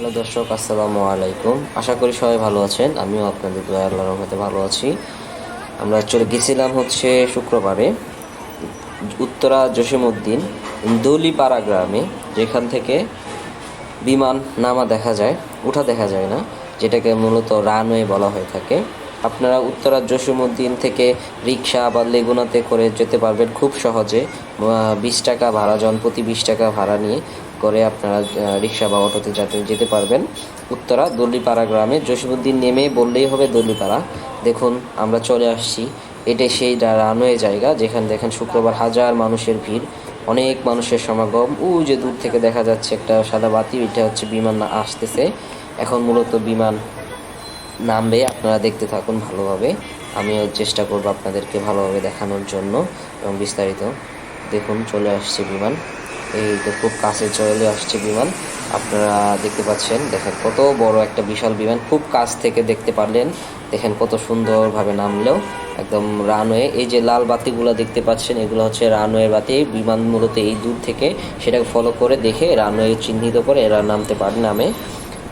Hello দর্শক, আসসালামু আলাইকুম। আশা করি সবাই ভালো আছেন। আমিও আপনাদের দোয়া রহমতে ভালো আছি। আমরা চলে গেছিলাম হচ্ছে শুক্রবারে উত্তরা জসিমউদ্দিন দলিপাড়া গ্রামে, যেখান থেকে বিমান নামা দেখা যায়, উঠা দেখা যায় না, যেটাকে মূলত রানওয়ে বলা হয়ে থাকে। আপনারা উত্তরা জসিমউদ্দিন থেকে রিক্সা বা লেগুনাতে করে যেতে পারবেন খুব সহজে। বিশ টাকা ভাড়া জন প্রতি বিশ টাকা ভাড়া নিয়ে করে আপনারা রিক্সা বা অটোতে যাতে যেতে পারবেন। উত্তরা, দল্লিপাড়া গ্রামে জসিমউদ্দিন নেমে বললেই হবে দল্লিপাড়া। দেখুন, আমরা চলে আসছি। এটাই সেই রানওয়ে জায়গা, যেখানে দেখেন শুক্রবার হাজার মানুষের ভিড়। অনেক মানুষের সমাগম। ও যে দূর থেকে দেখা যাচ্ছে একটা সাদা বাতি, এটা হচ্ছে বিমান না আসতেছে। এখন মূলত বিমান নামবে, আপনারা দেখতে থাকুন ভালোভাবে। আমিও চেষ্টা করব আপনাদেরকে ভালোভাবে দেখানোর জন্য এবং বিস্তারিত। দেখুন, চলে আসছে বিমান। এই তো খুব কাছে চলে আসছে বিমান। আপনারা দেখতে পাচ্ছেন, দেখেন কত বড় একটা বিশাল বিমান। খুব কাছ থেকে দেখতে পারলেন, দেখেন কত সুন্দরভাবে নামলেও একদম রানওয়ে। এই যে লাল বাতিগুলো দেখতে পাচ্ছেন, এগুলো হচ্ছে রানওয়ে বাতি। বিমান মূলত এই দূর থেকে সেটাকে ফলো করে দেখে রানওয়ে চিহ্নিত করে এরা নামতে পারে নামে।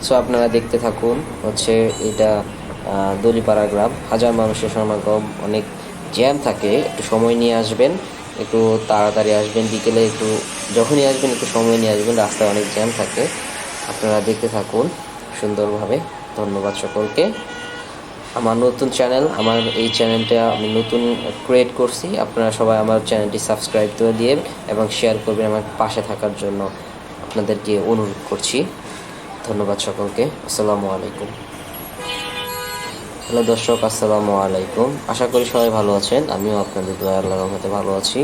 সো আপনারা দেখতে থাকুন, হচ্ছে এটা দলিপাড়া গ্রাম। হাজার মানুষের সমাগম, অনেক জ্যাম থাকে, একটু সময় নিয়ে আসবেন। একটু তাড়াতাড়ি আসবেন, বিকেলে একটু, যখনই আসবেন একটু সময় নিয়ে আসবেন, রাস্তায় অনেক জ্যাম থাকে। আপনারা দেখতে থাকুন সুন্দরভাবে। ধন্যবাদ সকলকে। আমার নতুন চ্যানেল, আমার এই চ্যানেলটা আমি নতুন ক্রিয়েট করছি। আপনারা সবাই আমার চ্যানেলটি সাবস্ক্রাইব করে দিয়ে এবং শেয়ার করবেন আমার পাশে থাকার জন্য। আপনাদেরকে অনুরোধ করছি। ধন্যবাদ সকলকে। আসসালামু আলাইকুম। হ্যালো দর্শক, আসসালামু আলাইকুম। আশা করি সবাই ভালো আছেন। আমিও আপনাদের দোয়া আল্লাহর রহমতে ভালো আছি।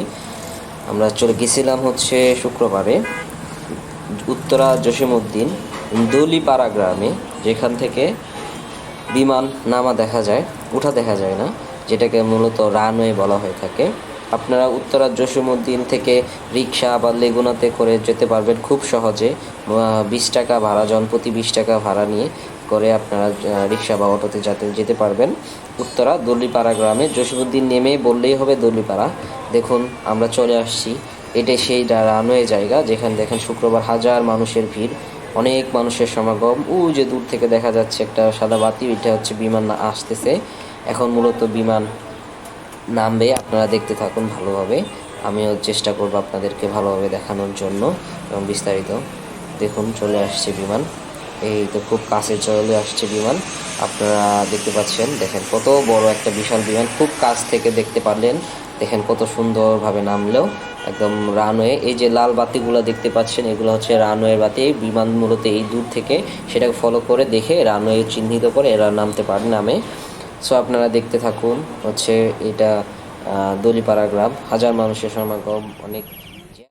আমরা চলে গেছিলাম হচ্ছে শুক্রবারে উত্তরা জসিমউদ্দিন দলিপাড়া গ্রামে, যেখান থেকে বিমান নামা দেখা যায়, উঠা দেখা যায় না, যেটাকে মূলত রানওয়ে বলা হয়ে থাকে। আপনারা উত্তরা জসিমউদ্দিন থেকে রিক্সা বা লেগুনাতে করে যেতে পারবেন খুব সহজে। বিশ টাকা ভাড়া জন প্রতি বিশ টাকা ভাড়া নিয়ে করে আপনারা রিক্সা বা অটোতে যাতে যেতে পারবেন। উত্তরা দল্লিপাড়া গ্রামে জসিমউদ্দিন নেমে বললেই হবে দল্লিপাড়া দেখুন, আমরা চলে আসছি। এটাই সেই রানওয়ে জায়গা, যেখানে দেখেন শুক্রবার হাজার মানুষের ভিড়। অনেক মানুষের সমাগম। ও যে দূর থেকে দেখা যাচ্ছে একটা সাদা বাতি, এটা হচ্ছে বিমান না আসতেছে। এখন মূলত বিমান নামবে, আপনারা দেখতে থাকুন ভালোভাবে। আমিও চেষ্টা করব আপনাদেরকে ভালোভাবে দেখানোর জন্য এবং বিস্তারিত। দেখুন, চলে আসছে বিমান। এই তো খুব কাছে চলে আসছে বিমান। আপনারা দেখতে পাচ্ছেন, দেখেন কত বড় একটা বিশাল বিমান। খুব কাছ থেকে দেখতে পারলেন, দেখেন কত সুন্দরভাবে নামলেও একদম রানওয়ে। এই যে লাল বাতিগুলো দেখতে পাচ্ছেন, এগুলো হচ্ছে রানওয়ে বাতি। বিমান মূলত এই দূর থেকে সেটাকে ফলো করে দেখে রানওয়ে চিহ্নিত করে এরা নামতে পারে নামে। সো আপনারা দেখতে থাকুন, হচ্ছে এটা দলিপাড়া গ্রাম। হাজার মানুষের সমাগম, অনেক